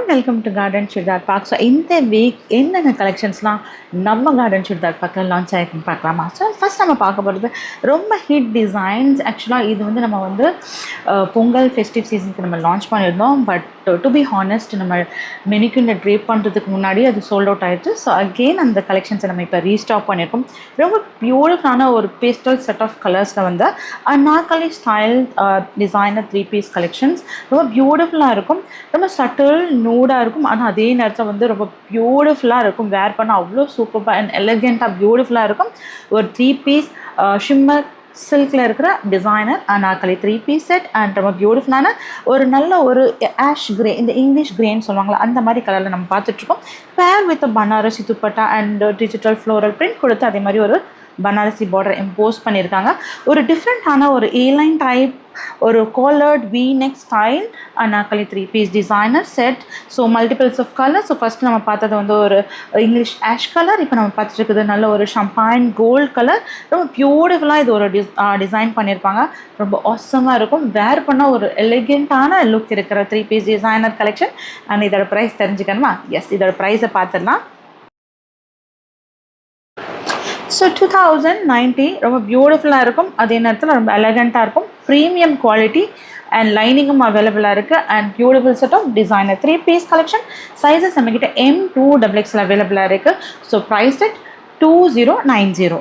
Everyone welcome to garden chudidar park so இந்த week என்னென்ன கலெக்ஷன்ஸ்லாம் நம்ம கார்டன் சுடிதார் பார்க்க லான்ச் ஆகிருக்குன்னு பார்க்கலாமா? ஸோ ஃபஸ்ட் நம்ம பார்க்க போகிறது ரொம்ப ஹிட் டிசைன்ஸ் ஆக்சுவலாக இது வந்து நம்ம வந்து பொங்கல் ஃபெஸ்டிவ் சீசனுக்கு நம்ம லான்ச் பண்ணியிருந்தோம். பட் டு பி ஹானஸ்ட் நம்ம மெனிக்குண்ட ட்ரேப் பண்ணுறதுக்கு முன்னாடி அது சோல்ட் அவுட் ஆகிடுச்சு ஸோ அகெயின் அந்த கலெக்ஷன்ஸை நம்ம இப்போ ரீஸ்டாக் பண்ணியிருக்கோம். ரொம்ப பியூட்டிஃபுல்லான ஒரு பேஸ்டல் செட் ஆஃப் கலர்ஸில் வந்து anarkali style designer three piece collections ரொம்ப பியூட்டிஃபுல்லாக இருக்கும். ரொம்ப சட்டில் நூடாக இருக்கும். ஆனால் அதே நேரத்தில் வந்து ரொம்ப பியூட்டிஃபுல்லாக இருக்கும். வேர் பண்ண அவ்வளோ சூப்பராக அண்ட் எலகெண்ட்டாக பியூட்டிஃபுல்லாக இருக்கும். ஒரு த்ரீ பீஸ் ஷிம்மர் சில்கில் இருக்கிற designer anarkali three piece set and ரொம்ப பியூட்டிஃபுல்லான ஒரு நல்ல ஒரு ஆஷ் கிரே இந்த இங்கிலீஷ் கிரேன்னு சொல்லுவாங்களா அந்த மாதிரி கலரில் நம்ம பார்த்துட்ருக்கோம். Pair with Banarasi dupatta and digital floral print கொடுத்து அதே மாதிரி ஒரு பனாரசி பார்டர் இம்போஸ் பண்ணியிருக்காங்க. ஒரு டிஃப்ரெண்ட்டான ஒரு ஏலைன் டைப் ஒரு collared V neck style anarkali three piece designer set so multiples of colour so first நம்ம பார்த்தது வந்து ஒரு இங்கிலீஷ் ஆஷ் கலர் இப்போ நம்ம பார்த்துட்டு இருக்குது நல்ல ஒரு ஷம்பாயின் கோல்ட் கலர் ரொம்ப பியூட்டிஃபுல்லாக இது ஒரு டிஸ் டிசைன் பண்ணியிருப்பாங்க. ரொம்ப ஆசமாக இருக்கும். வேர் பண்ண ஒரு எலிகெண்ட்டான லுக் இருக்கிற three piece designer collection and இதோட ப்ரைஸ் தெரிஞ்சுக்கணுமா? எஸ் இதோட ப்ரைஸை பார்த்துடலாம். ஸோ டூ தௌசண்ட் நைன்ட்டி ரொம்ப பியூட்டிஃபுல்லாக இருக்கும். அதே நேரத்தில் ரொம்ப எலகண்ட்டாக இருக்கும். ப்ரீமியம் குவாலிட்டி அண்ட் லைனிங்கும் அவைலபிளாக இருக்குது and beautiful set of designer three piece collection sizes நம்மக்கிட்ட எம் டூ டபுள் எக்ஸில் அவைலபிளாக இருக்குது so price at two zero nine zero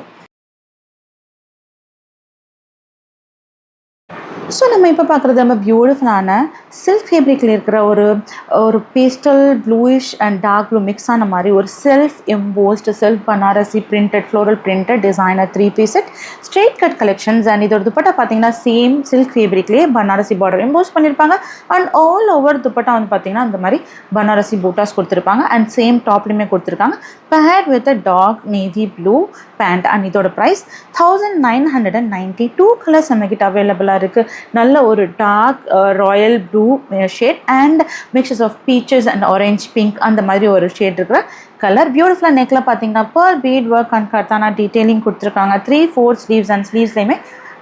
so நம்ம இப்போ பார்க்குறது ரொம்ப பியூட்டிஃபுல்லான சில்க் ஃபேப்ரிக்கில் இருக்கிற ஒரு ஒரு pastel bluish and dark blue mix ஆன மாதிரி ஒரு self embossed self Banarasi printed floral printed designer three piece set straight cut collections and இதோட துப்பட்டா பார்த்தீங்கன்னா சேம் சில்க் ஃபேப்ரிக்லேயே பனாரசி பார்டர் எம்போஸ் பண்ணியிருப்பாங்க அண்ட் ஆல் ஓவர் துப்பட்டா வந்து பார்த்தீங்கன்னா அந்த மாதிரி பனாரசி பூட்டாஸ் கொடுத்துருப்பாங்க. அண்ட் சேம் டாப்லையுமே கொடுத்துருக்காங்க. Paired with a dark navy blue pant and இதோட price thousand nine hundred and ninety two colours நம்மக்கிட்ட அவைலபிளாக இருக்குது நல்ல ஒரு dark royal blue shade and mixes of peaches and orange pink அந்த மாதிரி ஒரு ஷேட் இருக்கிற கலர் பியூட்டிஃபுல்லாக நெக்கில் பார்த்தீங்கன்னா pearl bead work and kardana detailing கொடுத்துருக்காங்க. த்ரீ ஃபோர் ஸ்லீவ்ஸ் அண்ட் ஸ்லீவ்ஸ்லையுமே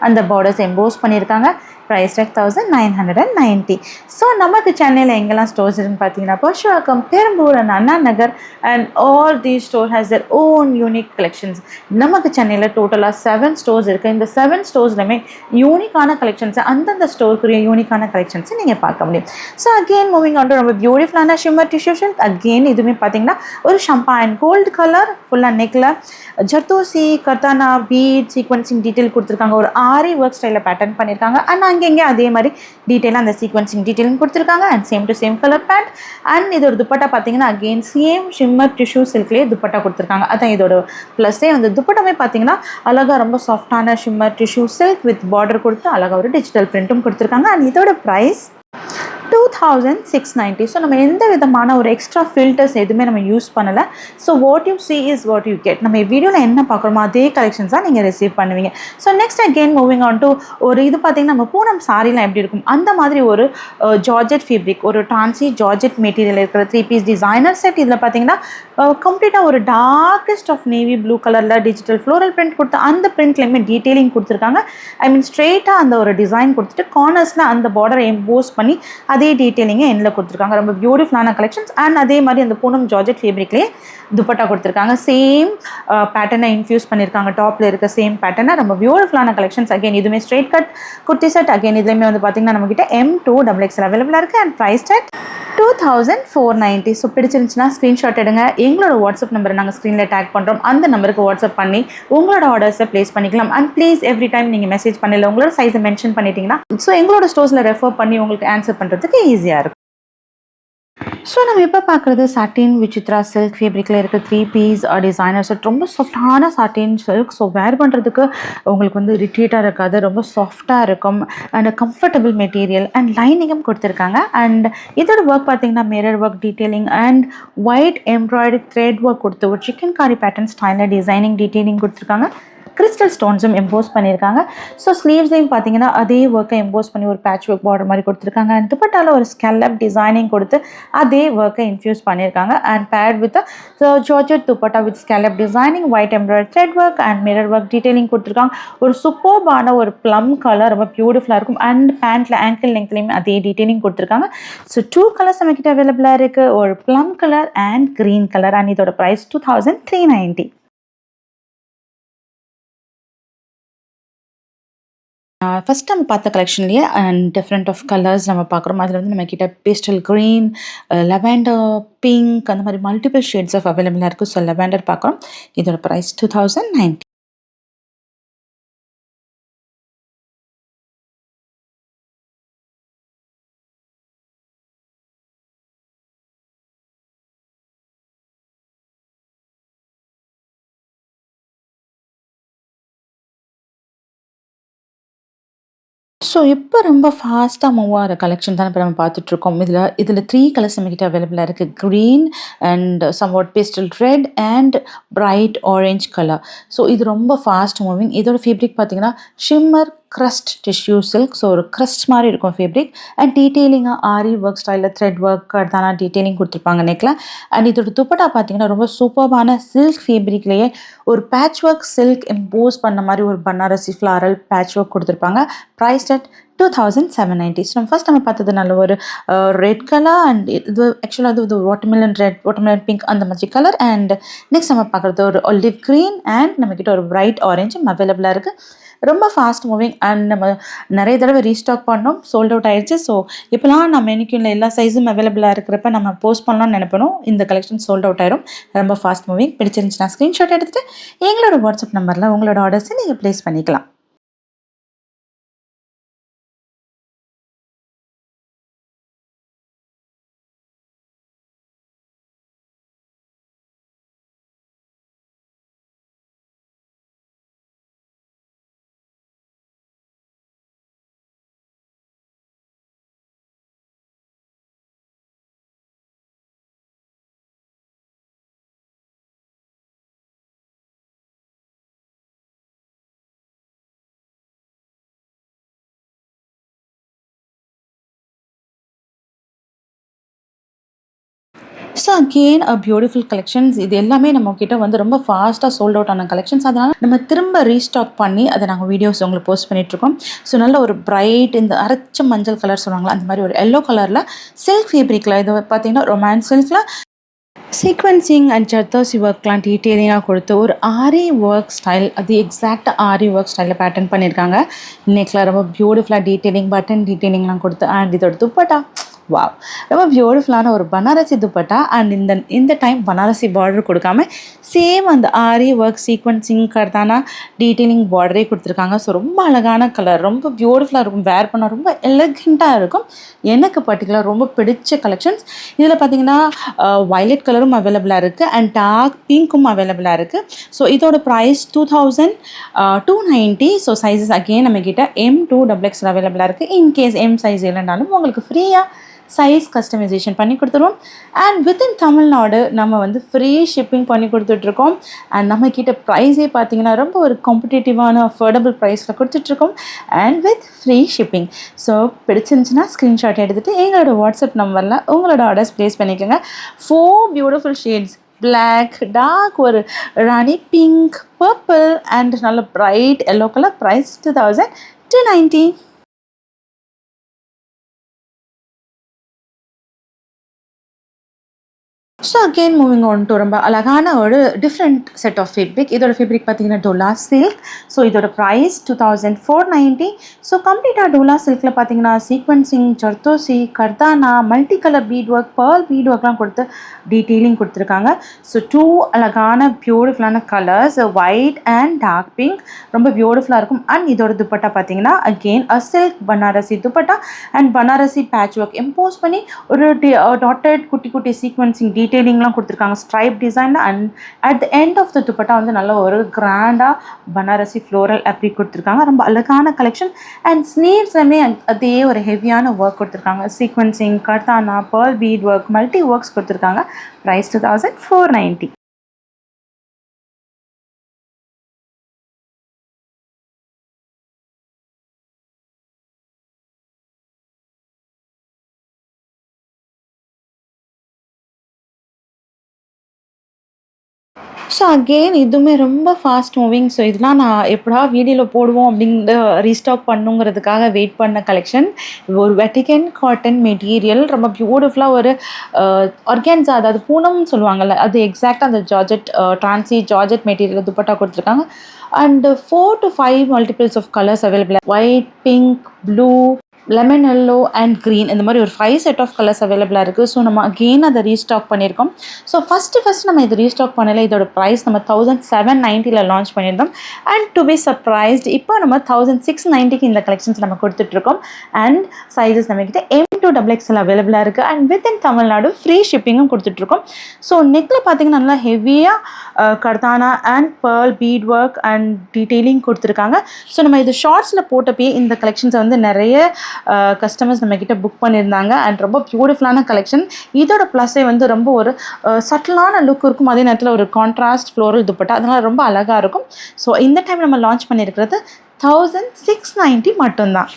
அந்த பார்டர்ஸ் எம்போஸ் பண்ணியிருக்காங்க. Price tag thousand nine hundred and ninety so நமக்கு சென்னையில் எங்கெல்லாம் ஸ்டோர்ஸ் இருக்குன்னு பார்த்தீங்கன்னா Purasawalkam Perambur and Anna Nagar and all the store has their own unique collections நமக்கு சென்னையில் டோட்டலாக செவன் ஸ்டோர்ஸ் இருக்குது இந்த செவன் ஸ்டோர்ஸ்லையுமே யூனிக்கான கலெக்ஷன்ஸை அந்தந்த ஸ்டோருக்குரிய யூனிக்கான கலெக்ஷன்ஸை நீங்கள் பார்க்க முடியும். ஸோ அகெயின் மூவிங் ஆன் ரொம்ப பியூட்டிஃபுல்லான ஷிம்மர் டிஷ்யூ ஷில்க் அகெயின் இதுவுமே பார்த்தீங்கன்னா ஒரு ஷம்பாயின் கோல்டு கலர் ஃபுல்லாக நெக்கில் zardosi kardana bead sequencing detail கொடுத்துருக்காங்க. ஒரு ஆரி ஒர்க் ஸ்டைலில் பேட்டர்ன் பண்ணியிருக்காங்க. அண்ட் அங்கங்கே அதே மாதிரி டீட்டெயிலாக அந்த சீக்வன்சிங் டீட்டெயிலும் கொடுத்துருக்காங்க. And same to same colour pant and இதோட துப்பட்டா பார்த்தீங்கன்னா அகெயின் சேம் ஷிம்மர் டிஷ்யூ சில்க்லேயே துப்பட்டா கொடுத்துருக்காங்க. அதான் இதோட ப்ளஸ்ஸே வந்து துப்பட்டமே பார்த்தீங்கன்னா அழகாக ரொம்ப சாஃப்டான shimmer tissue silk with border கொடுத்து அழகாக ஒரு டிஜிட்டல் பிரிண்ட்டும் கொடுத்துருக்காங்க. அண்ட் இதோட price two thousand six ninety so நம்ம எந்த விதமான ஒரு எக்ஸ்ட்ரா ஃபில்டர்ஸ் எதுவுமே நம்ம யூஸ் பண்ணலை. So what you see is what you get நம்ம வீடியோவில் என்ன பார்க்குறோமோ அதே கலெக்ஷன்ஸ் தான் நீங்கள் ரிசீவ் பண்ணுவீங்க. So next again moving on to ஒரு இது பார்த்தீங்கன்னா நம்ம பூனம் சாரிலாம் எப்படி இருக்கும்? அந்த மாதிரி ஒரு ஜார்ஜெட் ஃபேப்ரிக் ஒரு டான்சி ஜார்ஜெட் மெட்டீரியல் இருக்கிற த்ரீ பீஸ் டிசைனர் செட் இதில் பார்த்தீங்கன்னா கம்ப்ளீட்டாக ஒரு டார்க்கஸ்ட் ஆஃப் நேவி ப்ளூ கலரில் டிஜிட்டல் ஃப்ளோரல் பிரிண்ட் கொடுத்து அந்த பிரிண்ட்லேயுமே டீட்டெயிலிங் கொடுத்துருக்காங்க. ஐ மீன் ஸ்ட்ரெயிட்டாக அந்த ஒரு டிசைன் கொடுத்துட்டு கார்னர்ஸில் அந்த பார்டரை எம்போஸ் பண்ணி அதே டீட்டெயிலிங்க எண்ணில் கொடுத்துருக்காங்க. ரொம்ப பியூட்டிஃபுல்லான கலெக்ஷன்ஸ் அண்ட் அதே மாதிரி அந்த பூனம் ஜார்ஜெட் ஃபேப்ரிக்லேயே துப்பட்டா கொடுத்துருக்காங்க. சேம் பேட்டர்னை இன்ஃபியூஸ் பண்ணியிருக்காங்க டாப்பில் இருக்க சேம் பேட்டர்னை ரொம்ப பியூட்டிஃபுல்லான கலெக்ஷன்ஸ் அகைன் இதுவுமே straight cut kurti set again இதுலேயுமே வந்து பார்த்தீங்கன்னா நம்மக்கிட்ட எம் டூ டபுள் எக்ஸல் அவைலபிளாக இருக்குது and price at two thousand four ninety so பிடிச்சிருந்துச்சுன்னா ஸ்க்ரீன்ஷாட் எடுங்க. எங்களோட வாட்ஸ்அப் நம்பரை நாங்கள் ஸ்க்ரீனில் டேக் பண்ணுறோம் அந்த நம்பருக்கு வாட்ஸ்அப் பண்ணி உங்களோட ஆர்டர்ஸை ப்ளேஸ் பண்ணிக்கலாம். அண்ட் ப்ளீஸ் எவ்ரி டைம் நீங்கள் மெசேஜ் பண்ணல உங்களோட சைஸை மென்ஷன் பண்ணிட்டீங்கன்னா ஸோ எங்களோட ஸ்டோர்ஸில் ரெஃபர் பண்ணி உங்களுக்கு ஆன்சர் பண்ணுறதுக்கு ஈஸியாக இருக்கும். ஸோ நம்ம இப்போ பார்க்குறது சாட்டின் விசித்ரா சில்க் ஃபேப்ரிக்கில் இருக்கிற த்ரீ பீஸ் டிசைனர் செட் ரொம்ப சாஃப்டான சாட்டின் சில்க் ஸோ வேர் பண்ணுறதுக்கு உங்களுக்கு வந்து ரிட்ரீட்டாக இருக்காது. ரொம்ப சாஃப்டாக இருக்கும். அண்ட் கம்ஃபர்டபுள் மெட்டீரியல் அண்ட் லைனிங்கும் கொடுத்துருக்காங்க. அண்ட் இதோட ஒர்க் பார்த்தீங்கன்னா mirror work detailing and white embroidery thread work கொடுத்து ஒரு சிக்கன் காரி பேட்டர்ன் ஸ்டைலில் டிசைனிங் டீட்டெயிலிங் கொடுத்துருக்காங்க. கிறிஸ்டல் ஸ்டோன்ஸும் எம்போஸ் பண்ணியிருக்காங்க. ஸோ ஸ்லீவ்ஸையும் பார்த்தீங்கன்னா அதே ஒர்க்கை எம்போஸ் பண்ணி ஒரு பேட்ச் ஒர்க் பார்டர் மாதிரி கொடுத்துருக்காங்க. அண்ட் துப்பட்டால ஒரு ஸ்கெல்லப் டிசைனிங் கொடுத்து அதே ஒர்க்கை இன்ஃபியூஸ் பண்ணியிருக்காங்க. And paired with georgette dupatta with scallop designing white embroider thread work and mirror work detailing கொடுத்துருக்காங்க. ஒரு சூப்பர்பான ஒரு ப்ளம் கலர் ரொம்ப பியூட்டிஃபுல்லாக இருக்கும். அண்ட் பேண்ட்டில் ஆங்கிள் லெங்க்லையும் அதே டீட்டெயிலிங் கொடுத்துருக்காங்க. ஸோ டூ கலர்ஸ் நம்மக்கிட்ட அவைலபிளாக இருக்குது ஒரு plum colour and green colour and இதோட price two thousand three ninety first நம்ம பார்த்த கலெக்ஷன்லேயே அண்ட் டிஃப்ரெண்ட் ஆஃப் கலர்ஸ் நம்ம பார்க்குறோம். அதில் வந்து நம்ம கிட்ட பேஸ்டல் க்ரீன் லெவெண்டர் பிங்க் அந்த மாதிரி மல்டிபிள் ஷேட்ஸ் ஆஃப் அவைலபிளாக இருக்குது ஸோ லெவெண்டர் பார்க்குறோம். இதோட price two thousand ninety so இப்போ ரொம்ப ஃபாஸ்ட்டாக மூவ் ஆகிற கலெக்ஷன் தான் இப்போ நம்ம பார்த்துட்ருக்கோம். இதில் இதில் த்ரீ கலர்ஸ் நம்மக்கிட்ட அவைலபிளாக இருக்குது green and somewhat pastel red and bright orange colour so இது ரொம்ப ஃபாஸ்ட் மூவிங் இதோட ஃபேப்ரிக் பார்த்தீங்கன்னா shimmer crushed tissue silk so ஒரு க்ரஸ்ட் மாதிரி இருக்கும் ஃபேப்ரிக் அண்ட் டீட்டெயிலிங்காக ஆரி ஒர்க் ஸ்டைலில் த்ரெட் ஒர்க் தானா டீட்டெயிலிங் கொடுத்துருப்பாங்க நெக்கில் அண்ட் இதோட துப்பட்டா பார்த்தீங்கன்னா ரொம்ப சூப்பர்பான சில்க் ஃபேப்ரிக்லேயே ஒரு பேட்ச் ஒர்க் சில்க் இம்போஸ் பண்ண மாதிரி ஒரு பனாரசி ஃப்ளாரல் பேட்ச் ஒர்க் கொடுத்துருப்பாங்க. Price at two thousand seven ninety so நம்ம ஃபஸ்ட் நம்ம பார்த்தது நல்ல ஒரு ரெட் கலர் அண்ட் இது ஆக்சுவலாக அது ஒரு வாட்டர்மெலன் ரெட் வாட்டர்மெலன் பிங்க் அந்த மாதிரி கலர் அண்ட் நெக்ஸ்ட் நம்ம பார்க்குறது ஒரு ஒலிவ் க்ரீன் அண்ட் நம்மக்கிட்ட ஒரு பிரைட் ஆரஞ்சும் அவைலபிளாக இருக்குது ரொம்ப ஃபாஸ்ட் மூவிங் அண்ட் நம்ம நிறைய தடவை ரீஸ்டாக் பண்ணோம் சோல்ட் அவுட் ஆயிடுச்சு ஸோ இப்போலாம் நம்ம இல்லை எல்லா சைஸும் அவைலபிளாக இருக்கிறப்ப நம்ம போஸ்ட் பண்ணலாம்னு நினைப்பணும் இந்த கலெக்ஷன் சோல்ட் அவுட் ஆயிரும். ரொம்ப ஃபாஸ்ட் மூவிங் பிடிச்சிருந்துச்சுன்னா ஸ்க்ரீன்ஷாட் எடுத்துகிட்டு எங்களோட வாட்ஸ்அப் நம்பரில் உங்களோட ஆர்டர்ஸை நீங்கள் ப்ளேஸ் பண்ணிக்கலாம். So again a beautiful collections இது எல்லாமே நம்ம கிட்ட வந்து ரொம்ப ஃபாஸ்ட்டாக சோல்ட் அவுட் ஆன கலெக்ஷன்ஸ் அதனால் நம்ம திரும்ப ரீஸ்டாக் பண்ணி அதை நாங்கள் வீடியோஸ் உங்களுக்கு போஸ்ட் பண்ணிகிட்ருக்கோம் ஸோ நல்ல ஒரு பிரைட் இந்த அரைச்ச மஞ்சள் கலர் சொல்லுவாங்களா அந்த மாதிரி ஒரு எல்லோ கலரில் சில்க் ஃபேப்ரிக்கில் இது பார்த்தீங்கன்னா ரொமான்ஸ் சில்கில் சீக்வன்சிங் அண்ட் ஜர்தோசி ஒர்க்லாம் டீட்டெயிலிங்காக கொடுத்து ஒரு ஆரி ஒர்க் ஸ்டைல் அது எக்ஸாக்டாக ஆரி ஒர்க் ஸ்டைலில் பேட்டர்ன் பண்ணியிருக்காங்க நெக்கில் ரொம்ப பியூட்டிஃபுல்லாக டீட்டெயிலிங் பட்டன் டீட்டெயிலிங்லாம் கொடுத்து அண்ட் இதோட துப்பட்டா. வாவ் ரொம்ப பியூட்டிஃபுல்லான ஒரு பனாரசி துப்பட்டா அண்ட் இந்த இந்த டைம் பனாரசி பார்டர் கொடுக்காம சேம் அந்த aari work sequencing kardana detailing பார்டரே கொடுத்துருக்காங்க. ஸோ ரொம்ப அழகான கலர் ரொம்ப பியூட்டிஃபுல்லாக இருக்கும். வேர் பண்ணால் ரொம்ப எலகெண்ட்டாக இருக்கும். எனக்கு பர்டிகுலர் ரொம்ப பிடிச்ச கலெக்ஷன்ஸ் இதில் பார்த்தீங்கன்னா வயலட் கலரும் அவைலபிளாக இருக்குது அண்ட் டார்க் பிங்க்கும் அவைலபிளாக இருக்குது ஸோ இதோட price two thousand two ninety so sizes again நம்மக்கிட்ட எம் டூ டபுள் எக்ஸ் அவைலபிளாக இருக்குது இன்கேஸ் எம் சைஸ் இல்லைனாலும் உங்களுக்கு ஃப்ரீயாக சைஸ் கஸ்டமைசேஷன் பண்ணி கொடுத்துருவோம். அண்ட் வித்தின் தமிழ்நாடு நம்ம வந்து ஃப்ரீ ஷிப்பிங் பண்ணி கொடுத்துட்ருக்கோம். அண்ட் நம்மக்கிட்ட ப்ரைஸே பார்த்தீங்கன்னா ரொம்ப ஒரு காம்படிட்டிவான அஃபோர்டபுள் ப்ரைஸில் கொடுத்துட்ருக்கோம். And with free shipping so பிடிச்சிருந்துச்சுன்னா ஸ்க்ரீன்ஷாட் எடுத்துகிட்டு எங்களோட வாட்ஸ்அப் நம்பரில் உங்களோட ஆர்டர்ஸ் ப்ளேஸ் பண்ணிக்கோங்க. Four beautiful shades black dark ஒரு ராணி பிங்க் பர்பிள் அண்ட் நல்ல bright yellow colour price two thousand two ninety so again moving on to ரொம்ப அழகான ஒரு டிஃப்ரெண்ட் செட் ஆஃப் ஃபேப்ரிக் இதோட ஃபேப்ரிக் பார்த்தீங்கன்னா டோலா சில்க் ஸோ இதோட price two thousand four ninety so கம்ப்ளீட்டாக டோலா சில்கில் பார்த்தீங்கன்னா sequencing zardozi kardana multi colour bead work pearl bead ஒர்க்லாம் கொடுத்து டீட்டெயிலிங் கொடுத்துருக்காங்க. ஸோ டூ அழகான பியூட்டிஃபுல்லான colours white and dark pink ரொம்ப பியூட்டிஃபுல்லாக இருக்கும். அண்ட் இதோட துப்பட்டா பார்த்தீங்கன்னா again a silk Banarasi dupatta. And Banarasi patch work impose பண்ணி ஒரு டாட்டட் குட்டி குட்டி சீக்வன்சிங் டீ டீட்டெயிலிங்லாம் கொடுத்துருக்காங்க. Stripe design and at the end of the dupatta வந்து நல்ல ஒரு கிராண்டாக பனாரசி ஃப்ளோரல் அப்படி கொடுத்துருக்காங்க. ரொம்ப அழகான கலெக்ஷன் அண்ட் ஸ்னீவ்ஸ்லையுமே அதே ஒரு ஹெவியான ஒர்க் கொடுத்துருக்காங்க. Sequencing kardana pearl bead work multi works கொடுத்துருக்காங்க. Price two thousand four ninety so again இதுவுமே ரொம்ப ஃபாஸ்ட் மூவிங் ஸோ இதெல்லாம் நான் எப்படா வீடியோவில் போடுவோம் அப்படின்னு ரீஸ்டாக் பண்ணுங்கிறதுக்காக வெயிட் பண்ண கலெக்ஷன் ஒரு வெட்டிகன் காட்டன் மெட்டீரியல் ரொம்ப பியூட்டிஃபுல்லாக ஒரு ஆர்கான்ஸா அதாவது பூனம்னு சொல்லுவாங்கல்ல அது எக்ஸாக்டாக அந்த ஜார்ஜெட் ட்ரான்சி ஜார்ஜெட் மெட்டீரியல் துப்பட்டா கொடுத்துருக்காங்க. And four to five multiples of colours available white pink blue lemon yellow and green இந்த மாதிரி ஒரு ஃபைவ் செட் ஆஃப் கலர்ஸ் அவைலபிளாக இருக்குது ஸோ நம்ம அகெயின் அதை ரீஸ்டாக் பண்ணியிருக்கோம். ஸோ ஃபஸ்ட்டு ஃபஸ்ட் நம்ம இது ரீஸ்டாக் பண்ணல. இதோட ப்ரைஸ் நம்ம தௌசண்ட் செவன் நைன்ட்டியில் லான்ச் பண்ணியிருந்தோம். அண்ட் டு பி சர்ப்ரைஸ்ட் இப்போ நம்ம தௌசண்ட் சிக்ஸ் நைன்ட்டிக்கு இந்த கலெக்ஷன்ஸ் நம்ம கொடுத்துட்ருக்கோம். அண்ட் சைஸஸ் நம்மக்கிட்ட எம் டூ டபுள் எக்ஸ்எல் அவைலபிளாக இருக்குது and with in Tamil Nadu free ஷிப்பிங்கும் கொடுத்துட்ருக்கோம். ஸோ நெக்கில் பார்த்தீங்கன்னா நல்லா ஹெவியாக kardana and pearl bead work and detailing கொடுத்துருக்காங்க. ஸோ நம்ம இது ஷார்ட்ஸில் போட்டப்பயே இந்த கலெக்ஷன்ஸை வந்து நிறைய கஸ்டமர்ஸ் நம்மக்கிட்ட புக் பண்ணியிருந்தாங்க. அண்ட் ரொம்ப பியூட்டிஃபுல்லான கலெக்ஷன் இதோட ப்ளஸ்ஸே வந்து ரொம்ப ஒரு சட்டிலான லுக் இருக்கும். அதே நேரத்தில் ஒரு கான்ட்ராஸ்ட் ஃப்ளோரல் துப்பட்டா. அதனால் ரொம்ப அழகாக இருக்கும். ஸோ இந்த டைம் நம்ம லான்ச் பண்ணியிருக்கிறது தௌசண்ட் சிக்ஸ் நைன்ட்டி மட்டும்தான்.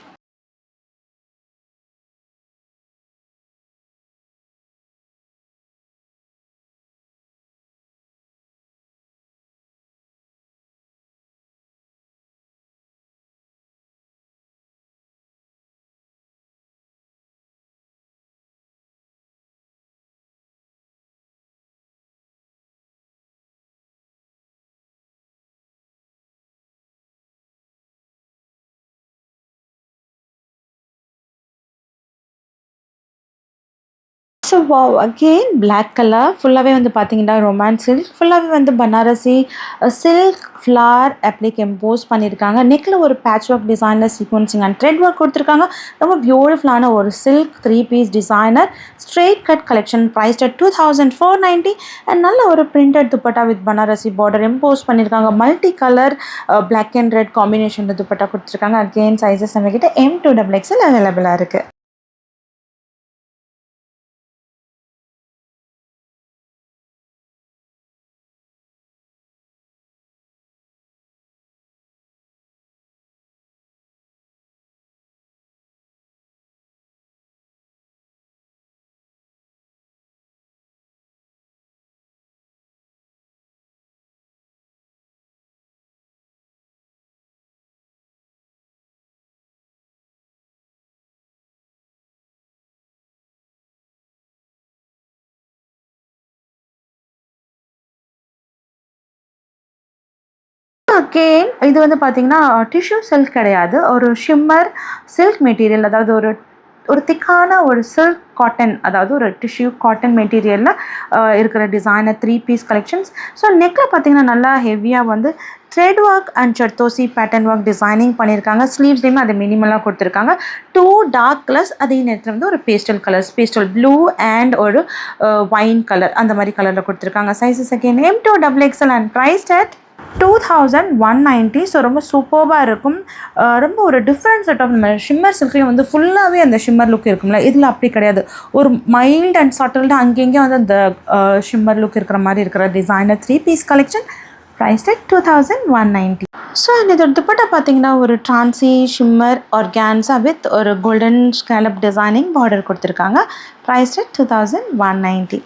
So wow again black colour ஃபுல்லாகவே வந்து பார்த்தீங்கன்னா ரொமான்ஸ் சில்க் ஃபுல்லாகவே வந்து Banarasi silk floral applique emboss பண்ணியிருக்காங்க நெக்கில் ஒரு patch work designer sequencing and thread work கொடுத்துருக்காங்க. ரொம்ப பியூட்டிஃபுல்லான ஒரு silk three piece designer straight cut collection priced two thousand four ninety and நல்ல ஒரு printed dupatta with Banarasi border emboss பண்ணியிருக்காங்க multi colour black and red காம்பினேஷனில் துப்பட்டா கொடுத்துருக்காங்க. Again sizes நம்மக்கிட்ட எம் டூ டபுள் எக்ஸில் அவைலபிளாக இருக்குது கேல் இது வந்து பார்த்தீங்கன்னா டிஷ்யூ சில்க் கிடையாது. ஒரு ஷிம்மர் சில்க் மெட்டீரியல் அதாவது ஒரு ஒரு திக்கான ஒரு சில்க் காட்டன் அதாவது ஒரு டிஷ்யூ காட்டன் மெட்டீரியலில் இருக்கிற designer three piece collections so நெக்கில் பார்த்தீங்கன்னா நல்லா ஹெவியாக வந்து thread work and zardozi pattern work designing பண்ணியிருக்காங்க ஸ்லீவ்ஸ்லேயுமே அது மினிமலாக கொடுத்துருக்காங்க. டூ டார்க் கலர்ஸ் அதே நேரத்தில் வந்து ஒரு pastel colours pastel blue and ஒரு ஒயின் கலர் அந்த மாதிரி கலரில் கொடுத்துருக்காங்க. Sizes again M two double XL and price at two thousand one ninety so ரொம்ப சூப்பர்வாக இருக்கும். ரொம்ப ஒரு டிஃப்ரெண்ட் செட் ஆஃப் நம்ம ஷிம்மர் சில்க்லேயும் வந்து ஃபுல்லாகவே அந்த ஷிம்மர் லுக் இருக்கும்ல. இதில் அப்படி கிடையாது. ஒரு மைல்ட் அண்ட் சட்டில்டு அங்கங்கே வந்து அந்த ஷிம்மர் லுக் இருக்கிற மாதிரி இருக்கிற designer three piece collection price two thousand one ninety so இதோட துப்பட்டா பார்த்தீங்கன்னா ஒரு ட்ரான்சி ஷிம்மர் ஆர்கான்ஸா வித் ஒரு கோல்டன் ஸ்கேலப் டிசைனிங் பார்டர் கொடுத்துருக்காங்க. Price two thousand one ninety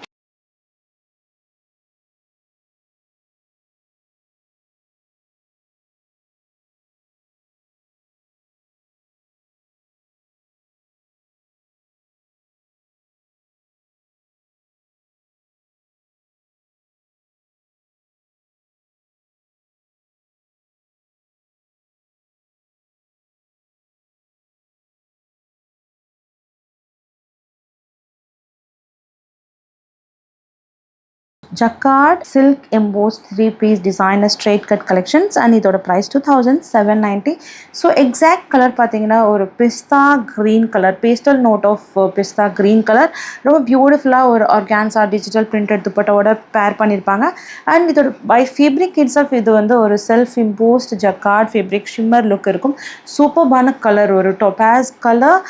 jacquard silk emboss three piece designer straight cut collections and இதோட price two thousand seven ninety so exact colour பார்த்தீங்கன்னா ஒரு pista green colour pastel note of pista green colour ரொம்ப பியூட்டிஃபுல்லாக ஒரு organza digital printed துப்பட்டோட பேர் பண்ணியிருப்பாங்க and இதோட by fabric it's of இது வந்து ஒரு self embossed jacquard fabric shimmer look இருக்கும். சூப்பர்பான கலர் ஒரு டொபாஸ் கலர்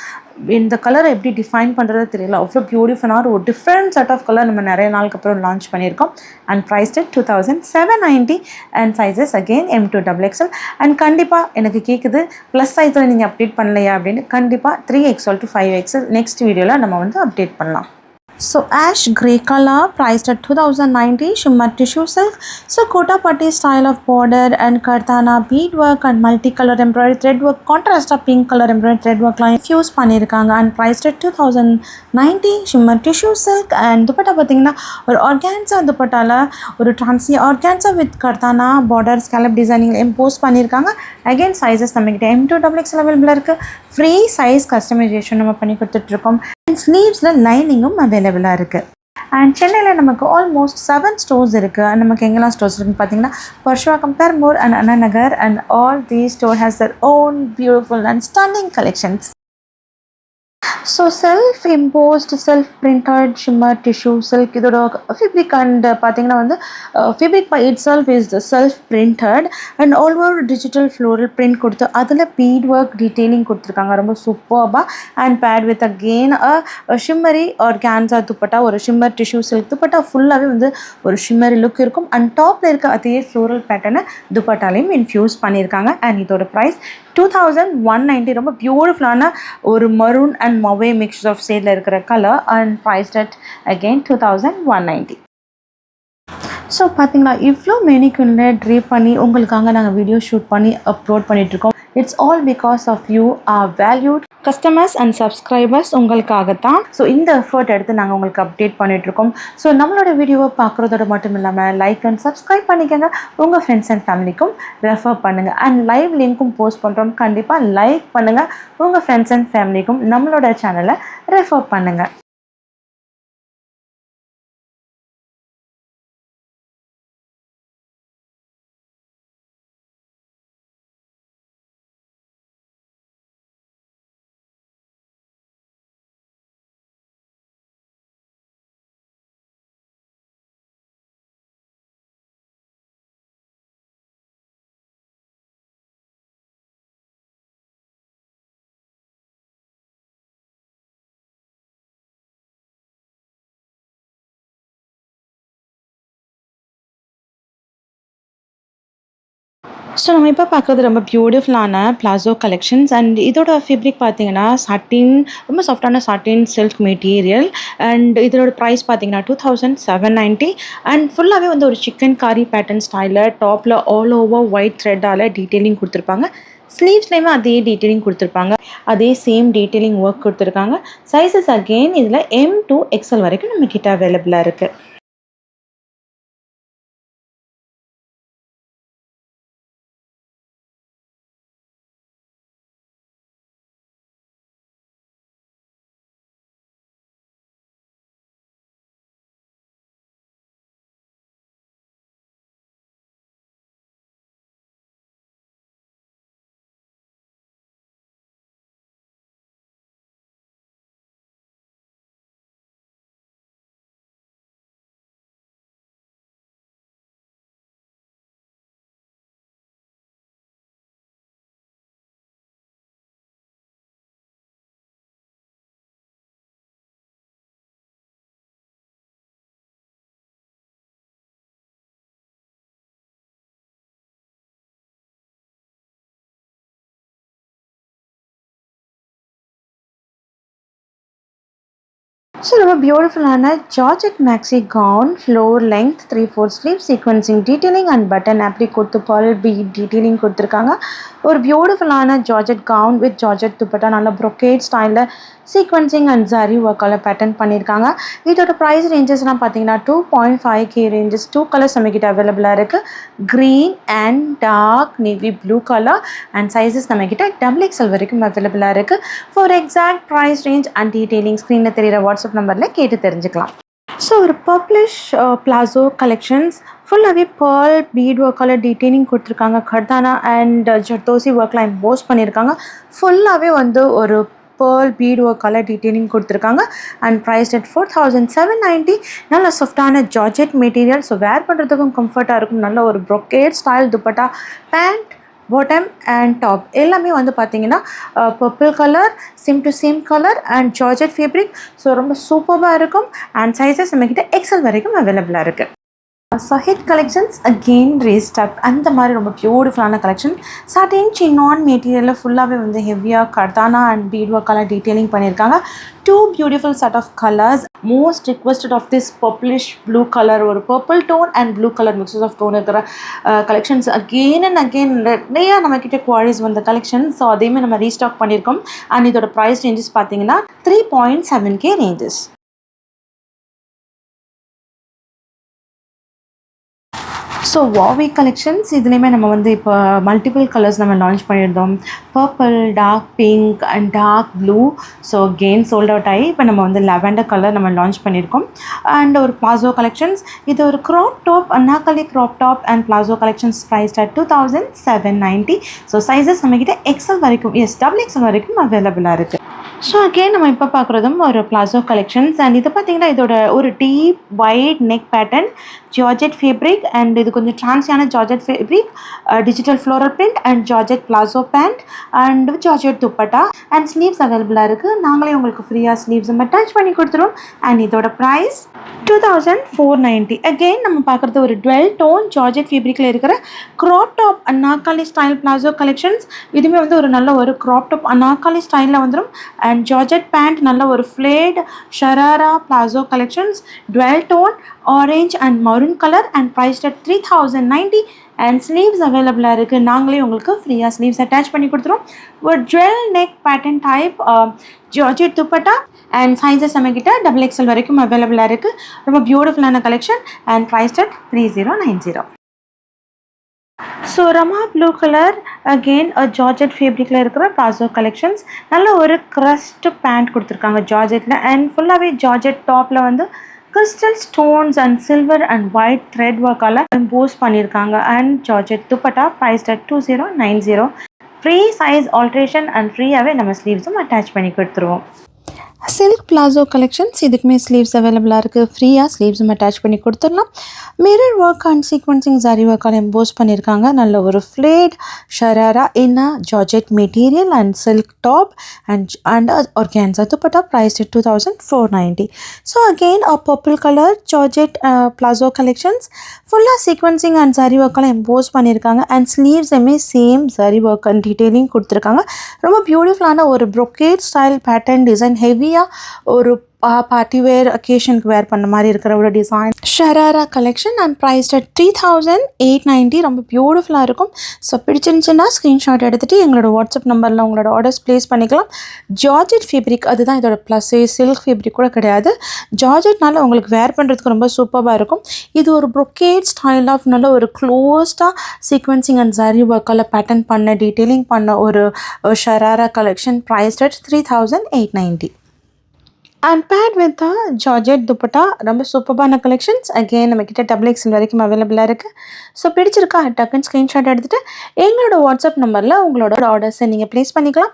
இந்த கலரை எப்படி டிஃபைன் பண்ணுறது தெரியல. அவ்வளோ பியூட்டிஃபுல்லாக ஒரு டிஃப்ரெண்ட் செட் ஆஃப் கலர் நம்ம நிறைய நாளுக்கு அப்புறம் லான்ச் பண்ணியிருக்கோம். And price two thousand seven ninety and sizes again M to double XL and கண்டிப்பாக எனக்கு கேட்குது ப்ளஸ் சைஸில் நீங்கள் அப்டேட் பண்ணலையா அப்படின்னு? கண்டிப்பாக three XL to five XL next வீடியோவில் நம்ம வந்து அப்டேட் பண்ணலாம். So ash grey color priced at 2090 shimmer tissue silk. So kota patti style of border and kartana beadwork and multicolor embroidery thread work contrast of pink color embroidery thread work line fuse பண்ணியிருக்காங்க and priced at 2090 shimmer tissue silk and dupatta பார்த்தீங்கன்னா ஒரு organza துப்பட்டால ஒரு ட்ரான்சி organza with kardana border scallop designing emboss பண்ணியிருக்காங்க again sizes நம்மக்கிட்ட M two double X அவைலபிளாக இருக்குது free size customisation நம்ம பண்ணி கொடுத்துட்ருக்கோம் அண்ட் ஸ்லீவ்ஸில் லைனிங்கும் அவைலபிளாக இருக்குது அண்ட் சென்னையில் நமக்கு ஆல்மோஸ்ட் செவன் ஸ்டோர்ஸ் இருக்குது நமக்கு எங்கெல்லாம் ஸ்டோர்ஸ் இருக்குன்னு பார்த்தீங்கன்னா பர்ஷுவா compare more and Anna Nagar and all the store has their own beautiful and stunning collections so self embossed self printed shimmer tissue silk இதோட ஃபேப்ரிக் அண்ட் பார்த்தீங்கன்னா வந்து fabric by itself is the self printed and all over digital floral print கொடுத்து அதில் bead work detailing கொடுத்துருக்காங்க. ரொம்ப சூப்பர்பாக and paired with again a shimmery organza dupatta ஒரு shimmer tissue silk dupatta ஃபுல்லாகவே வந்து ஒரு ஷிம்மரி லுக் இருக்கும். அண்ட் டாப்பில் இருக்க அதே ஃப்ளோரல் பேட்டர்னை துப்பட்டாலையும் இன்ஃப்யூஸ் பண்ணியிருக்காங்க. அண்ட் இதோட price two thousand one ninety ரொம்ப பியூட்டிஃபுல்லான ஒரு maroon and mauve mix of saddle இருக்கிற colour and priced at again two thousand one ninety so பார்த்தீங்களா இவ்வளோ மெனிக்குள்ள ட்ரே பண்ணி உங்களுக்காக நாங்கள் வீடியோ ஷூட் பண்ணி அப்லோட் பண்ணிகிட்ருக்கோம் it's all because of you are valued customers and subscribers உங்களுக்காக தான் ஸோ இந்த எஃபர்ட் எடுத்து நாங்கள் உங்களுக்கு அப்டேட் பண்ணிகிட்ருக்கோம் ஸோ நம்மளோட வீடியோவை பார்க்குறதோட மட்டும் இல்லாமல் லைக் அண்ட் சப்ஸ்கிரைப் பண்ணிக்கோங்க. உங்கள் ஃப்ரெண்ட்ஸ் அண்ட் ஃபேமிலிக்கும் ரெஃபர் பண்ணுங்கள் அண்ட் லைவ் லிங்க்கும் போஸ்ட் பண்ணுறோம் கண்டிப்பாக லைக் பண்ணுங்கள் உங்கள் ஃப்ரெண்ட்ஸ் அண்ட் ஃபேமிலிக்கும் நம்மளோட சேனலை ரெஃபர் பண்ணுங்கள் ஸோ நம்ம இப்போ பார்க்குறது ரொம்ப பியூட்டிஃபுல்லான பிளாசோ கலெக்ஷன்ஸ் அண்ட் இதோட ஃபேப்ரிக் பார்த்தீங்கன்னா சாட்டின் ரொம்ப சாஃப்டான சாட்டின் சில்க் மெட்டீரியல் அண்ட் இதோட ப்ரைஸ் பார்த்தீங்கன்னா two thousand seven ninety and ஃபுல்லாகவே வந்து ஒரு சிக்கன் காரி பேட்டர்ன் ஸ்டைலில் டாப்பில் ஆல் ஓவர் ஒயிட் த்ரெட்டால் டீட்டெயிலிங் கொடுத்துருப்பாங்க. ஸ்லீவ்ஸ்லேயுமே அதே டீட்டெயிலிங் கொடுத்துருப்பாங்க. அதே சேம் டீட்டெயிலிங் ஒர்க் கொடுத்துருக்காங்க. சைஸஸ் அகெயின் இதில் எம் டூ எக்ஸல் வரைக்கும் நம்மக்கிட்ட அவைலபிளாக இருக்குது ஸோ ரொம்ப பியூட்டிஃபுல்லான georgette maxi gown floor length three four sleeve sequencing detailing and button அப்படி கொடுத்து பால் பீட் டீட்டெயிலிங் கொடுத்துருக்காங்க. ஒரு பியூட்டிஃபுல்லான georgette gown with georgette dupatta நல்ல ப்ரொக்கேட் ஸ்டைலில் சீக்வன்சிங் அண்ட் ஜாரி ஒர்க்கால் பேட்டர்ன் பண்ணியிருக்காங்க இதோட ப்ரைஸ் ரேஞ்சஸ்லாம் பார்த்தீங்கன்னா two point five K ranges two colours நம்மக்கிட்ட அவைலபிளாக இருக்குது green and dark navy blue colour and sizes நம்மக்கிட்ட டபுள் எக்ஸல் வரைக்கும் அவைலபிளாக இருக்குது for exact price range and detailing ஸ்க்ரீனில் தெரியிற வாட்ஸ்அப் நம்பரில் கேட்டு தெரிஞ்சுக்கலாம். ஸோ ஒரு பப்ளிஷ் பிளாசோ கலெக்ஷன்ஸ் ஃபுல்லாகவே பேர்ல் பீட் ஒர்க்கால் டீட்டெயிலிங் கொடுத்துருக்காங்க. கர்தானா அண்ட் ஜர்தோசி ஒர்க்லாம் இம்போஸ் பண்ணியிருக்காங்க ஃபுல்லாகவே வந்து ஒரு பேர்ல் பீட் கலர் டீட்டெயிலிங் கொடுத்துருக்காங்க. And price at four thousand seven ninety நல்ல சாஃப்டான ஜார்ஜெட் மெட்டீரியல் ஸோ வேர் பண்ணுறதுக்கும் கம்ஃபர்ட்டாக இருக்கும். நல்ல ஒரு brocade style dupatta. Pant bottom and top எல்லாமே வந்து பார்த்தீங்கன்னா purple colour sim to same colour and georgette fabric so ரொம்ப சூப்பராக இருக்கும். அண்ட் சைஸஸ் நம்மக்கிட்ட எக்ஸல் வரைக்கும் அவைலபிளாக இருக்குது so hit collections again restock அந்த மாதிரி ரொம்ப பியூட்டிஃபுல்லான கலெக்ஷன் சாட்டின் சின்னான் மெட்டீரியலில் ஃபுல்லாகவே வந்து ஹெவியாக கர்தானா அண்ட் பீட் ஒர்க்கெல்லாம் டீட்டெயிலிங் பண்ணியிருக்காங்க. Two beautiful set of colours most requested of this purplish blue colour ஒரு purple tone and blue colour mixes of tone இருக்கிற கலெக்ஷன்ஸ் அகெயின் அண்ட் அகெயின் நம்ம நம்மக்கிட்ட குவாலிஸ் வந்த கலெக்ஷன் ஸோ அதையுமே நம்ம ரீஸ்டாக் பண்ணியிருக்கோம். அண்ட் இதோட ப்ரைஸ் ரேஞ்சஸ் பார்த்தீங்கன்னா three point seven K ranges so வாவி கலெக்ஷன்ஸ் இதுலேயுமே நம்ம வந்து இப்போ மல்டிபிள் கலர்ஸ் நம்ம லான்ச் பண்ணியிருந்தோம். Purple dark pink and dark blue so again sold out ஆகி இப்போ நம்ம வந்து லெவெண்டர் கலர் நம்ம லான்ச் பண்ணியிருக்கோம். அண்ட் ஒரு பிளாசோ கலெக்ஷன்ஸ் இது ஒரு crop top anarkali crop top and palazzo collections price at two thousand seven ninety so sizes நம்மக்கிட்ட எக்ஸல் வரைக்கும் எஸ் டபுள் எக்ஸல் வரைக்கும் அவைலபிளாக இருக்குது ஸோ அகே நம்ம இப்போ பார்க்குறதும் ஒரு பிளாசோ கலெக்ஷன்ஸ் அண்ட் இது பார்த்தீங்கன்னா இதோட ஒரு deep white neck pattern georgette fabric and இது கொஞ்சம் ட்ரான்ஸியான georgette fabric digital floral print and georgette palazzo pant and georgette dupatta and sleeves அவைலபிளாக இருக்குது நாங்களே உங்களுக்கு ஃப்ரீயாக ஸ்லீவ்ஸ் நம்ம அட்டாச் பண்ணி கொடுத்துருவோம். அண்ட் இதோட price two thousand four ninety again நம்ம பார்க்குறது ஒரு டுவெல் டோன் ஜார்ஜெட் ஃபேப்ரிக்கில் இருக்கிற crop top anarkali style palazzo collections இதுவுமே வந்து ஒரு நல்ல ஒரு க்ராப் டாப் அன்னாக்காலி ஸ்டைலில் வந்துடும் அண்ட் ஜார்ஜெட் பேண்ட் நல்ல ஒரு flared sharara palazzo collections dual tone orange and maroon colour and price at three thousand ninety and sleeves அவைலபிளாக இருக்குது நாங்களே உங்களுக்கு ஃப்ரீயாக ஸ்லீவ்ஸ் அட்டாச் பண்ணி கொடுத்துருவோம். ஒரு jewel neck pattern type georgette dupatta and sizes நம்மக்கிட்ட டபுள் எக்ஸல் வரைக்கும் அவைலபிளாக இருக்குது ரொம்ப பியூட்டிஃபுல்லான collection and price at three zero nine zero so Rama blue colour again georgette ஃபேப்ரிக்கில் இருக்கிற ப்ளாசோ கலெக்ஷன்ஸ் நல்ல ஒரு க்ரஸ்ட் பேண்ட் கொடுத்துருக்காங்க ஜார்ஜெட்டில் அண்ட் ஃபுல்லாகவே ஜார்ஜெட் டாப்பில் வந்து crystal stones and silver and white thread ஒர்க்கால் emboss பண்ணியிருக்காங்க and georgette dupatta price at two zero nine zero free size alteration and ஃப்ரீயாகவே நம்ம ஸ்லீவ்ஸும் அட்டாச் பண்ணி கொடுத்துருவோம். சில்க் பிளாசோ கலெக்ஷன்ஸ் இதுக்குமே ஸ்லீவ்ஸ் அவைலபிளாக இருக்குது ஃப்ரீயாக ஸ்லீவ்ஸும் அட்டாச் பண்ணி கொடுத்துடலாம். Mirror work and sequencing zari ஒர்க்கால் emboss பண்ணியிருக்காங்க. நல்ல ஒரு ஃப்ளேட் ஷராரா இன்ன georgette material and silk top and and organza dupatta price two thousand four ninety so again a purple colour georgette palazzo collections ஃபுல்லாக சீக்வன்சிங் அண்ட் சாரி ஒர்க்கால் emboss பண்ணியிருக்காங்க. And ஸ்லீவ்ஸுமே same zari work and detailing கொடுத்துருக்காங்க. ரொம்ப பியூட்டிஃபுல்லான ஒரு brocade style pattern design heavy நிறையா ஒரு party wear அக்கேஷனுக்கு வேர் பண்ண மாதிரி இருக்கிற ஒரு design sharara collection and price at three thousand eight ninety ரொம்ப பியூட்டிஃபுல்லாக இருக்கும். ஸோ பிடிச்சிருந்துச்சுன்னா ஸ்க்ரீன்ஷாட் எடுத்துகிட்டு எங்களோட வாட்ஸ்அப் நம்பரில் உங்களோட ஆர்டர்ஸ் ப்ளேஸ் பண்ணிக்கலாம். ஜார்ஜெட் ஃபேப்ரிக் அதுதான் இதோட ப்ளஸ்ஸே சில்க் ஃபேப்ரிக் கூட கிடையாது. ஜார்ஜெட்னால உங்களுக்கு வேர் பண்ணுறதுக்கு ரொம்ப சூப்பராக இருக்கும். இது ஒரு ப்ரொக்கேட் ஸ்டைல் ஆஃப் நல்ல ஒரு க்ளோஸ்டாக சீக்வன்சிங் அண்ட் சாரி ஒர்க்கால் பேட்டர்ன் பண்ண டீட்டெயிலிங் பண்ண ஒரு sharara collection price at three thousand eight ninety and paired with georgette dupatta ரொம்ப சூப்பரான கலெக்ஷன்ஸ் அகெயின் நம்மக்கிட்ட டபுள் எக்ஸல் வரைக்கும் அவைலபிளாக இருக்குது ஸோ பிடிச்சிருக்கா டக்குன்னு ஸ்க்ரீன்ஷாட் எடுத்துகிட்டு எங்களோட வாட்ஸ்அப் நம்பரில் உங்களோட ஆர்டர்ஸை நீங்கள் ப்ளேஸ் பண்ணிக்கலாம்.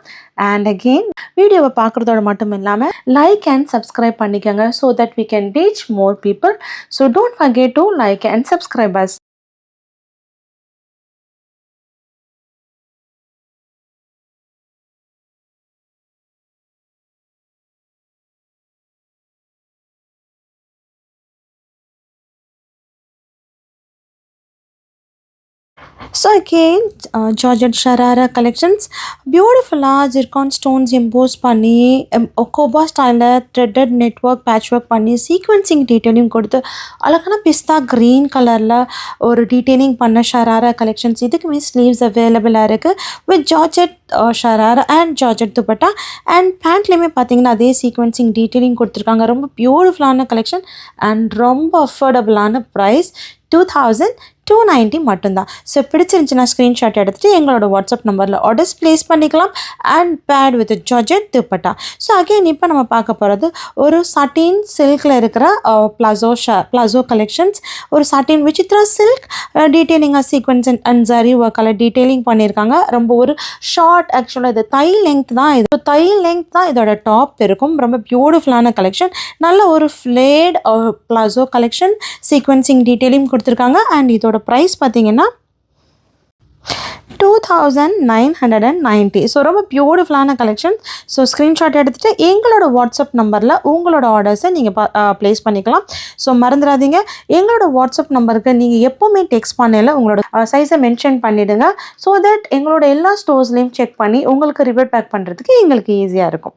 அண்ட் அகெயின் வீடியோவை பார்க்குறதோட மட்டும் இல்லாமல் லைக் அண்ட் சப்ஸ்கிரைப் பண்ணிக்கோங்க so that we can reach more people so don't forget to like and subscribers so again georgette sharara collections பியூட்டிஃபுல்லாக ஜிர்கான் ஸ்டோன்ஸ் எம்போஸ் பண்ணி ஒக்கோபா ஸ்டைலில் த்ரெட்டட் நெட்ஒர்க் பேட்ச் ஒர்க் பண்ணி சீக்வன்சிங் டீட்டெயிலிங் கொடுத்து அழகான பிஸ்தா green கலரில் ஒரு டீட்டெயிலிங் பண்ண ஷராரா கலெக்ஷன்ஸ் இதுக்குமே ஸ்லீவ்ஸ் அவைலபிளாக இருக்குது with georgette sharara and georgette dupatta and பேண்ட்லேயுமே பார்த்தீங்கன்னா அதே சீக்வன்சிங் டீட்டெயிலிங் கொடுத்துருக்காங்க. ரொம்ப பியூட்டிஃபுல்லான கலெக்ஷன் அண்ட் ரொம்ப அஃபோர்டபுளான price two thousand two ninety மட்டும்தான். ஸோ பிடிச்சிருந்துச்சுன்னா ஸ்க்ரீன்ஷாட் எடுத்துகிட்டு எங்களோட வாட்ஸ்அப் நம்பரில் ஆர்டர்ஸ் ப்ளேஸ் பண்ணிக்கலாம். And paired with georgette dupatta so again இப்போ நம்ம பார்க்க போகிறது ஒரு சட்டின் சில்கில் இருக்கிற ப்ளாசோ ஷா ப்ளாசோ கலெக்ஷன்ஸ் ஒரு சட்டின் விசித்ரா சில்க் டீட்டெயிலிங்காக சீக்வன்ஸ் அண்ட் அண்ட் ஜரி ஒர்க்கால் டீட்டெயிலிங் பண்ணியிருக்காங்க. ரொம்ப ஒரு ஷார்ட் ஆக்சுவலாக இது தை லெங்க் தான் இது. தை லெங்க் தான் இதோட டாப் இருக்கும். ரொம்ப பியூட்டிஃபுல்லான கலெக்ஷன் நல்ல ஒரு flared palazzo collection sequencing detailing கொடுத்துருக்காங்க. அண்ட் இதோட ப்ரைஸ் பார்த்தீங்கன்னா two thousand nine hundred and ninety so ரொம்ப பியூட்டிஃபுல்லான கலெக்ஷன் ஸோ ஸ்க்ரீன்ஷாட் எடுத்துகிட்டு எங்களோட வாட்ஸ்அப் நம்பரில் உங்களோட ஆர்டர்ஸை நீங்கள் பா ப்ளேஸ் பண்ணிக்கலாம். ஸோ மறந்துடாதீங்க. எங்களோட வாட்ஸ்அப் நம்பருக்கு நீங்கள் எப்போவுமே டெக்ஸ்ட் பண்ணல உங்களோட சைஸை மென்ஷன் பண்ணிவிடுங்க ஸோ தட் எங்களோட எல்லா ஸ்டோர்ஸ்லேயும் செக் பண்ணி உங்களுக்கு ரிவர்ட் பேக் பண்ணுறதுக்கு எங்களுக்கு ஈஸியாக இருக்கும்.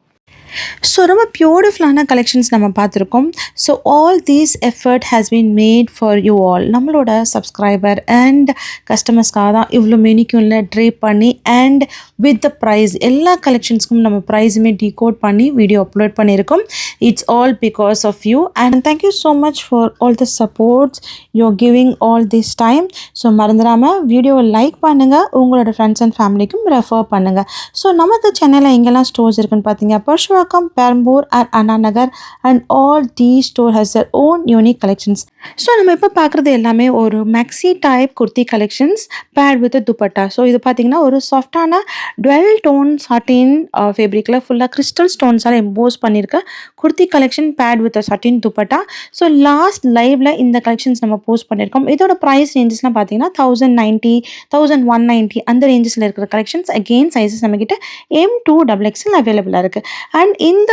ஸோ ரொம்ப பியூட்டிஃபுல்லான கலெக்ஷன்ஸ் நம்ம பார்த்துருக்கோம். So all these effort has been made for you all நம்மளோட சப்ஸ்கிரைபர் அண்ட் கஸ்டமர்ஸ்க்காக தான் இவ்வளோ மெனிக்யூனில் ட்ரே பண்ணி அண்ட் வித் த ப்ரைஸ் எல்லா கலெக்ஷன்ஸ்க்கும் நம்ம ப்ரைஸுமே டீகோட் பண்ணி வீடியோ அப்லோட் பண்ணியிருக்கோம். It's all because of you and thank you so much for all the supports you giving all this time so மறந்துடாமல் வீடியோவை லைக் பண்ணுங்கள் உங்களோட ஃப்ரெண்ட்ஸ் அண்ட் ஃபேமிலிக்கும் ரெஃபர் பண்ணுங்கள் ஸோ நமக்கு சென்னையில் எங்கெல்லாம் ஸ்டோர்ஸ் இருக்குன்னு பார்த்தீங்க? பர்ஷுவா Perambur Perambur and Nagar and all these store has their own unique collections so நம்ம இப்போ பார்க்குறது எல்லாமே ஒரு maxi type kurti collections paired with dupatta so இது பார்த்தீங்கன்னா ஒரு சாஃப்டான டுவெல் டோன் சாட்டின் ஃபேப்ரிக்கில் ஃபுல்லாக கிறிஸ்டல் ஸ்டோன்ஸால் எம்போஸ் பண்ணியிருக்க kurti collection paired with satin dupatta so last லைவ்ல இந்த கலெக்ஷன்ஸ் நம்ம போஸ்ட் பண்ணியிருக்கோம் இதோட ப்ரைஸ் ரேஞ்சஸ்லாம் பார்த்தீங்கன்னா thousand ninety thousand one ninety அந்த ரேஞ்சஸில் இருக்கிற கலெக்ஷன்ஸ் அகெயின் சைஸஸ் நம்மக்கிட்ட எம் டூ டபுள் எக்ஸில் அவைலபிளாக இருக்குது அண்ட் இந்த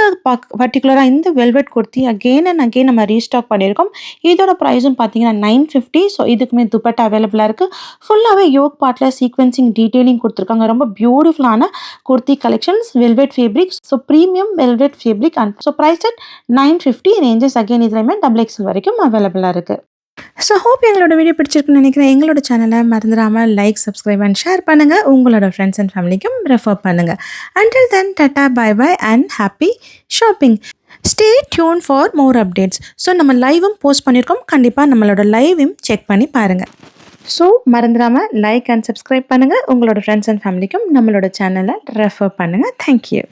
பர்டிகுலராக இந்த velvet kurti again and again நம்ம ரீஸ்டாக் பண்ணியிருக்கோம். இதோட ப்ரைஸும் பார்த்தீங்கன்னா நைன் ஃபிஃப்டி ஸோ இதுக்குமே துப்பட்டா அவைலபிளாக இருக்குது ஃபுல்லாகவே யோக் பார்ட்டில் சீக்வென்சிங் டீட்டெயிலிங் கொடுத்துருக்காங்க. ரொம்ப பியூட்டிஃபுல்லான kurti collections velvet fabric so premium velvet fabric and so price at nine fifty ranges again இதுலையுமே டபுள் எக்ஸல் வரைக்கும் அவைலபிளாக இருக்குது ஸோ ஹோப் எங்களோட வீடியோ பிடிச்சிருக்குன்னு நினைக்கிறேன். எங்களோட சேனலை மறந்துடாமல் லைக் சப்ஸ்கிரைப் அண்ட் ஷேர் பண்ணுங்கள் உங்களோட ஃப்ரெண்ட்ஸ் அண்ட் ஃபேமிலிக்கும் ரெஃபர் பண்ணுங்கள் until then tata bye bye and happy shopping stay tune for more updates so நம்ம லைவும் போஸ்ட் பண்ணியிருக்கோம் கண்டிப்பாக நம்மளோட லைவையும் செக் பண்ணி பாருங்கள் ஸோ மறந்துடாமல் லைக் அண்ட் சப்ஸ்கிரைப் பண்ணுங்கள் உங்களோட ஃப்ரெண்ட்ஸ் அண்ட் ஃபேமிலிக்கும் நம்மளோட சேனலை ரெஃபர் பண்ணுங்கள் தேங்க்யூ